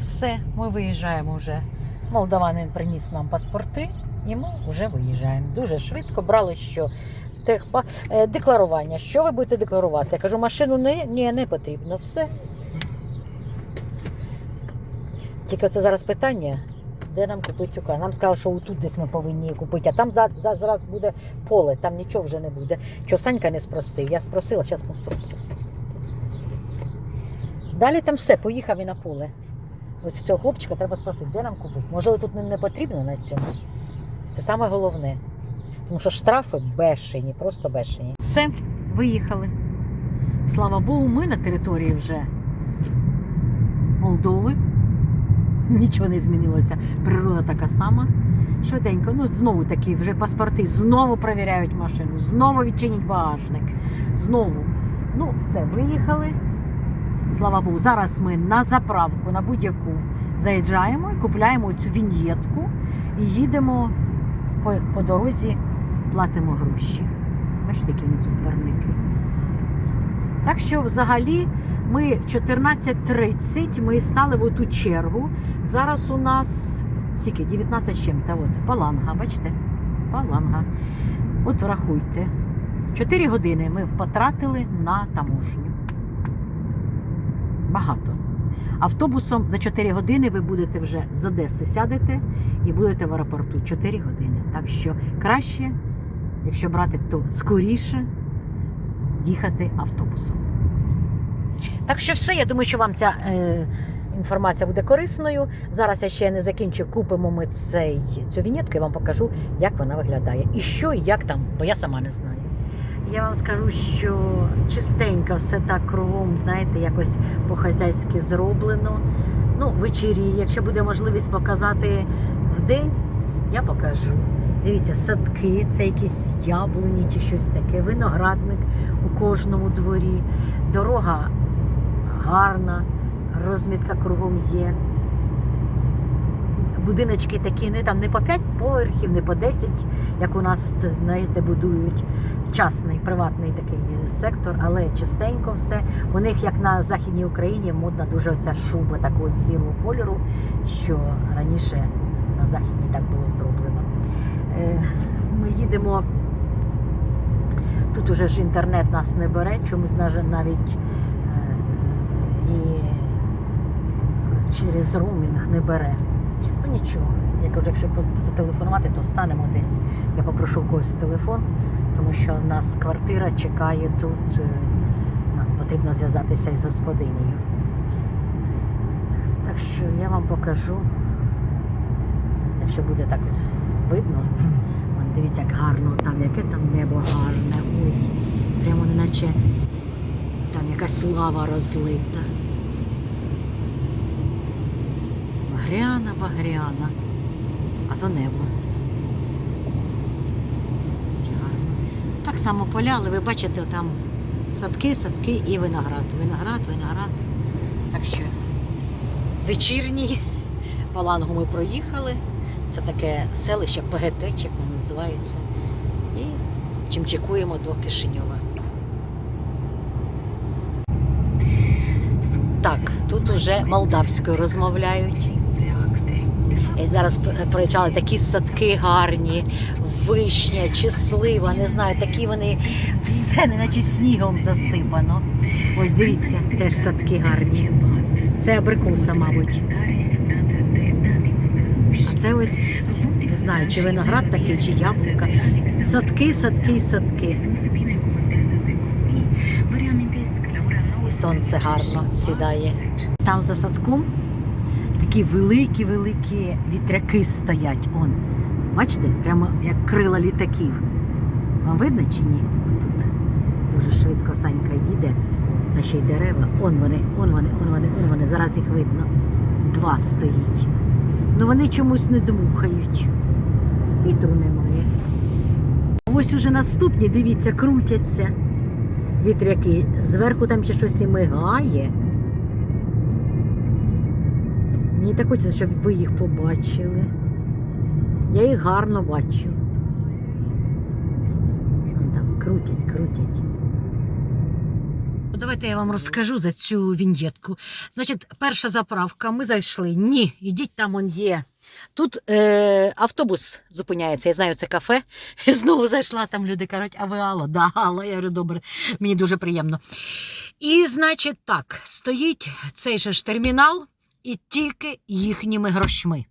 все, ми виїжджаємо вже. Молдаванин приніс нам паспорти, і ми вже виїжджаємо. Дуже швидко брали, що техпа... е, декларування. Що ви будете декларувати? Я кажу, машину не, ні, не потрібно. Все. Тільки це зараз питання, де нам купити цю каву. Нам сказали, що тут десь ми повинні її купити, а там за, за, зараз буде поле, там нічого вже не буде. Що Санька не спросив. Я спросила, зараз ми спросимо. Далі там все, поїхав і на поле. Ось цього хлопчика треба спросити, де нам купити. Можливо, тут не, потрібно на цьому. Це саме головне. Тому що штрафи бешені, просто бешені. Все, виїхали. Слава Богу, ми на території вже Молдови. Нічого не змінилося. Природа така сама. Швиденько, ну знову такі вже паспорти, знову перевіряють машину, знову відчинять багажник. Знову. Ну, все, виїхали. Слава Богу, зараз ми на заправку, на будь-яку заїжджаємо і купляємо цю віньєтку і їдемо по, по дорозі, платимо гроші. Бачите, які вони тут парники. Так що взагалі ми в 14.30 ми стали в оту чергу. Зараз у нас скільки? 19 з чим-то. От, паланга, бачите? Паланга. От врахуйте. 4 години ми потратили на таможню. Багато. Автобусом за 4 години ви будете вже з Одеси сядете і будете в аеропорту 4 години. Так що краще, якщо брати, то скоріше їхати автобусом. Так що все, я думаю, що вам ця е, інформація буде корисною. Зараз я ще не закінчу, купимо ми цей, цю вінетку, я вам покажу, як вона виглядає. І що, і як там, бо я сама не знаю. Я вам скажу, що чистенько все так кругом, знаєте, якось по-хазяйськи зроблено. Ну, вечері, якщо буде можливість показати в день, я покажу. Дивіться, садки, це якісь яблуні чи щось таке, виноградник у кожному дворі. Дорога гарна, розмітка кругом є. Будиночки такі, не там не по 5 поверхів, не по 10, як у нас знаєте, будують частний, приватний такий сектор, але чистенько все. У них, як на Західній Україні, модна дуже оця шуба такого сірого кольору, що раніше на Західній так було зроблено. Е, Ми їдемо. Тут уже ж інтернет нас не бере, чомусь навіть е, і через роумінг не бере. Нічого. Я кажу, якщо зателефонувати, то станемо десь. Я попрошу когось телефон, тому що в нас квартира чекає тут. е, Нам потрібно зв'язатися із господинею. Так що я вам покажу, якщо буде так видно. Дивіться, як гарно там, яке там небо гарне. Ой, прямо неначе там якась слава розлита. Багряна, багряна, а то небо. Дуже гарно. Так само поля, але ви бачите, там садки, садки і виноград. Виноград, виноград. Так що вечірній Палангу ми проїхали. Це таке селище ПГТ, як воно називається. І чимчикуємо до Кишиньова. Так, тут уже молдавською розмовляють. І зараз проїжджали такі садки гарні, вишня, числива, не знаю, такі вони все неначе снігом засипано. Ось дивіться, теж садки гарні. Це абрикоса, мабуть. А це ось не знаю, чи виноград такий, чи яблука. Садки, садки, садки. І сонце гарно сідає. Там за садком такі великі-великі вітряки стоять. Он. Бачите, прямо як крила літаків. Вам видно чи ні? Тут дуже швидко Санька їде, та ще й дерева. Он вони, он вони, он вони, он вони. Зараз їх видно. Два стоїть. Ну вони чомусь не дмухають. Вітру немає. Ось уже наступні, дивіться, крутяться вітряки. Зверху там ще щось і мигає. Мені так хочеться, щоб ви їх побачили. Я їх гарно бачу. Вон Там крутять, крутять. давайте я вам розкажу за цю віньєтку. Значить, перша заправка, ми зайшли. Ні, ідіть там он є. Тут е, автобус зупиняється, я знаю, це кафе. І знову зайшла, там люди кажуть, а ви Алла? Да, Алла. Я говорю, добре, мені дуже приємно. І, значить, так, стоїть цей же ж термінал і тільки їхніми грошми.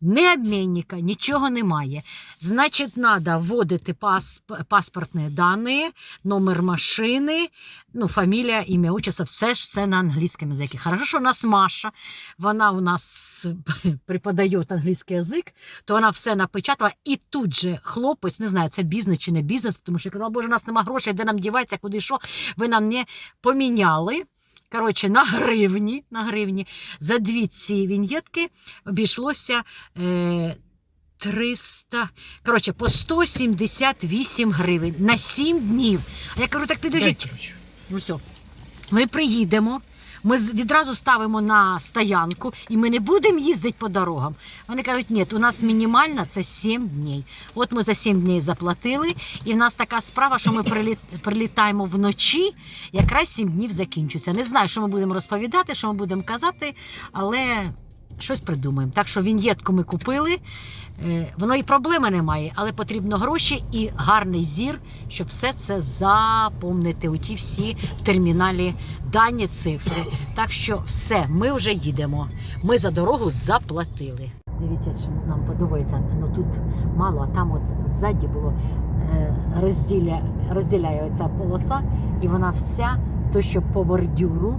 Не обмінника, нічого немає. Значить, треба вводити пас, паспортні дані, номер машини, ну, фамілія, ім'я, отчество, все ж це на англійському язикі. Хорошо, що у нас Маша, вона у нас преподає англійський язик, то вона все напечатала, і тут же хлопець, не знаю, це бізнес чи не бізнес, тому що казав, боже, у нас нема грошей, де нам діватися, куди що, ви нам не поміняли. Коротше, на гривні, на гривні за дві ці віньєтки обійшлося е, 300, коротше, по 178 гривень на 7 днів. А я кажу, так підожіть. Ну все. Ми приїдемо, ми відразу ставимо на стоянку і ми не будемо їздити по дорогам. Вони кажуть, ні, у нас мінімальна це 7 днів. От ми за 7 днів заплатили, і в нас така справа, що ми приліт, прилітаємо вночі, якраз 7 днів закінчується. Не знаю, що ми будемо розповідати, що ми будемо казати, але щось придумаємо. Так що віньєтку ми купили. Е, Воно і проблеми немає, але потрібно гроші і гарний зір, щоб все це запомнити. У ті всі в терміналі дані цифри. Так що все, ми вже їдемо. Ми за дорогу заплатили. Дивіться, що нам подобається. Ну тут мало, а там от ззаді було е, розділя, розділяє оця полоса, і вона вся, то що по бордюру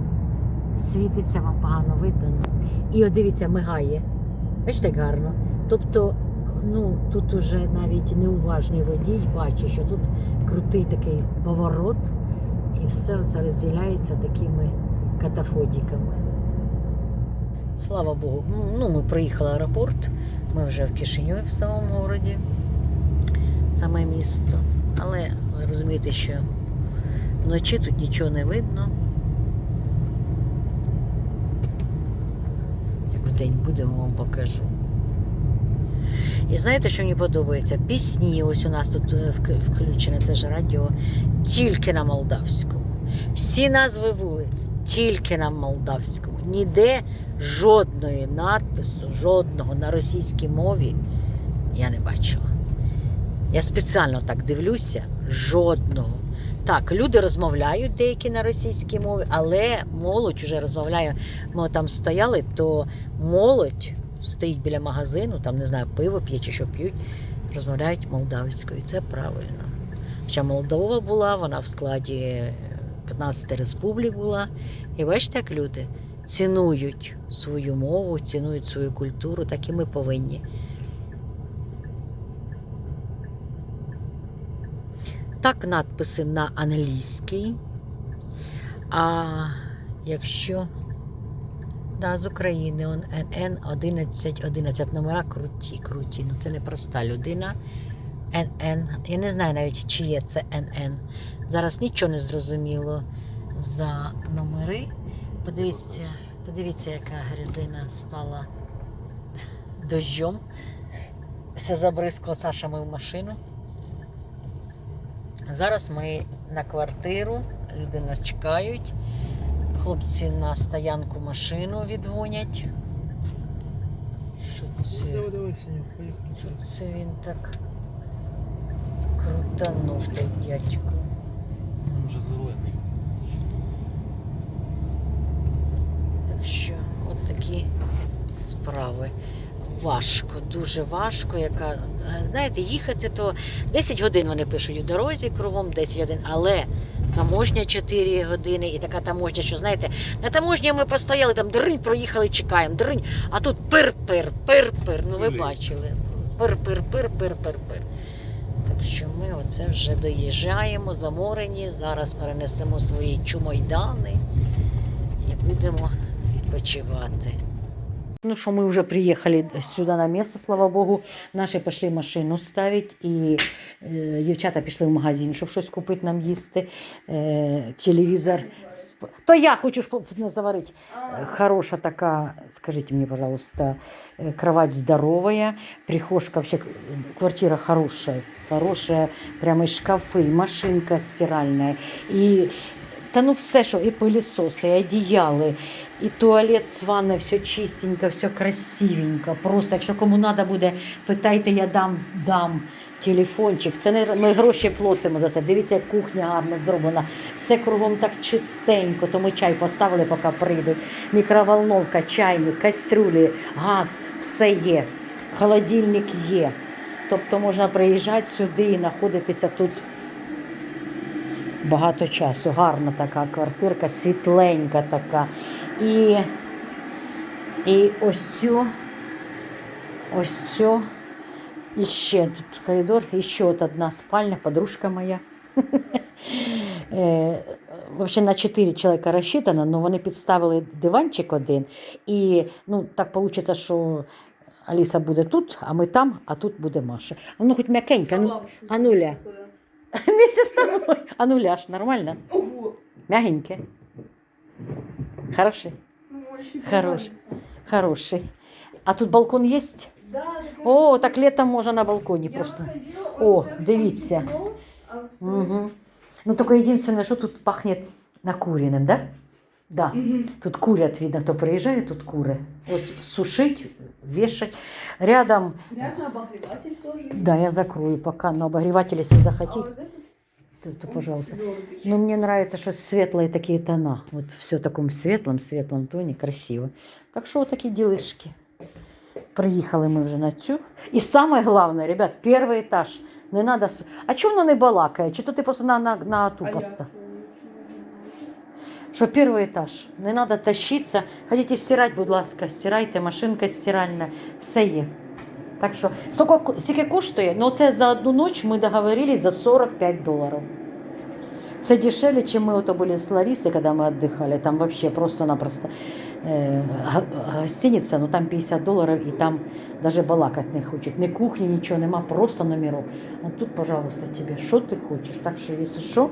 світиться, вам погано видно. І от дивіться, мигає. Бачите, гарно. Тобто, ну тут уже навіть неуважний водій бачить, що тут крутий такий поворот, і все це розділяється такими катафодіками. Слава Богу. Ну, Ну, ми приїхали в аеропорт, ми вже в Кишиньові в самому городі, саме місто. Але ви розумієте, що вночі тут нічого не видно. Як вдень будемо, вам покажу. І знаєте, що мені подобається? Пісні, ось у нас тут е, включене, це ж радіо, тільки на молдавському. Всі назви вулиць тільки на молдавському. Ніде жодної надпису, жодного на російській мові я не бачила. Я спеціально так дивлюся, жодного. Так, люди розмовляють деякі на російській мові, але молодь вже розмовляє. Ми там стояли, то молодь стоїть біля магазину, там не знаю, пиво п'є чи що п'ють, розмовляють молдавською. Це правильно. Хоча Молдова була, вона в складі 15 республік була. І бачите, як люди цінують свою мову, цінують свою культуру, так і ми повинні. Так, надписи на англійській. А якщо да, з України он НН 11 11 номера круті, круті. Ну це не проста людина. НН. Я не знаю навіть, чи є це НН. Зараз нічого не зрозуміло за номери. Подивіться, подивіться, яка грязина стала дощом. Все забризкло Сашами в машину. Зараз ми на квартиру, люди нас чекають. Хлопці на стоянку машину відгонять. Що це? Давай, давай, Саня, поехали. Що це він так крутанув той дядько? Он вже зелений. Так що, от такі справи. Важко, дуже важко. Яка, знаєте, їхати то 10 годин вони пишуть в дорозі, кругом 10 годин, але таможня 4 години і така таможня, що знаєте, на таможні ми постояли, там дринь проїхали, чекаємо, дринь, а тут пир-пир, пир-пир. Ну ви бачили. Пир-пир-пир-пир-пир-пир. Так що ми оце вже доїжджаємо, заморені. Зараз перенесемо свої чумойдани і будемо відпочивати. Ну что, мы уже приехали сюда на место, слава богу. Наші пішли машину ставити, і е, дівчата пішли в магазин, щоб щось купити нам їсти. Е, телевізор. Сп- То я хочу ж по- заварити. Е, Хороша така, скажите мне, пожалуйста, э, кровать здоровая, прихожка, вообще э, квартира хорошая, хорошая, прямо и шкафы, и машинка стиральная, и та ну все, що і пилісоси, і одіяли, і туалет з ванною, все чистенько, все красивенько. Просто, якщо кому треба буде, питайте, я дам, дам телефончик. Це не ми гроші платимо за це. Дивіться, як кухня гарно зроблена. Все кругом так чистенько, то ми чай поставили, поки прийдуть. Мікроволновка, чайник, кастрюлі, газ, все є. Холодильник є. Тобто можна приїжджати сюди і знаходитися тут багато часу. Гарна така квартирка, світленька така. І, і ось цю, ось цю, і ще тут коридор, і ще от одна спальня, подружка моя. Е, Вообще на 4 чоловіка розчитано, але вони підставили диванчик один. І ну, так вийде, що Аліса буде тут, а ми там, а тут буде Маша. Ну, хоч м'якенька. Ну, а ну ля. Вместе с тобой. А ну ляж, нормально? Ого. Мягенький. Хороший. Ну, очень Хороший. Хороший. А тут балкон есть? Да, так О, так летом можно на балконе просто. О, дивіться. Угу. Ну, только единственное, что тут пахнет накуренным, да? Да. Мгм. Тут курят, видно, кто приезжает, тут куры. Вот сушить, вешать. Рядом, Грязно-обогреватель тоже. да, я закрою пока, но обогреватель, если А захотите, вот этот, то, то он пожалуйста. твёрдый. Но мне нравится, что светлые такие тона. Вот все в таком светлом, светлом тоне, красиво. Так что вот такие делышки. Приїхали ми вже на цю. І саме головне, ребят, перший етаж. Не надо... су- А чому воно не балакає? Чи то ти просто на, на, на ту А я поста? помню, Що перший етаж. Не треба тащитися. Хотите стирати, будь ласка, стирайте, машинка стиральна, все є. Так що, скільки, скільки коштує? Ну, це за одну ніч ми договорились за 45 доларів. Це дешевле, чем мы вот были с Ларисой, когда мы отдыхали. Там вообще просто-напросто э, га- гостиница, но там 50 долларов, и там даже балакать не хочет. Ни кухни, ничего нема, просто номеров. А тут, пожалуйста, тебе, что ты хочешь. Так что, если что,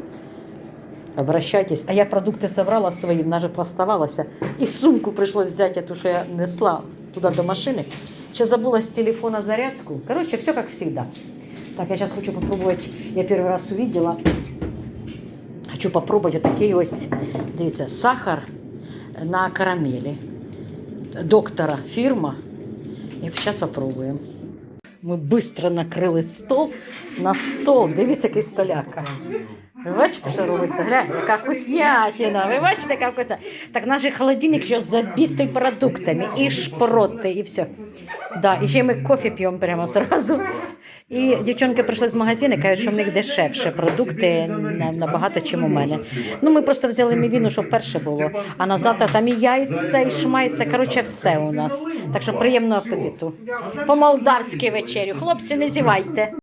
обращайтесь. А я продукты собрала свои, в нас же поставалося. И сумку пришлось взять, эту, что я несла туда до машины. Сейчас забыла с телефона зарядку. Короче, все как всегда. Так, я сейчас хочу попробовать. Я первый раз увидела. Хочу попробувати такий ось, дивіться, сахар на карамелі. Доктора фірма. І зараз спробуємо. Ми швидко накрили стол на стол. Дивіться, який столяка. Ви бачите, що робиться? Глянь, яка вкуснятина. Ви бачите, яка вкусня. Так наш холодильник ще забитий продуктами. І шпроти, і все. Да, і ще ми кофе п'ємо прямо зразу. І дівчонки прийшли з магазину, кажуть, що в них дешевше продукти набагато, чим у мене. Ну, ми просто взяли мівіну, щоб перше було. А на завтра там і яйця, і шмайця. Коротше, все у нас. Так що приємного апетиту. По-молдавськи вечерю. Хлопці, не зівайте.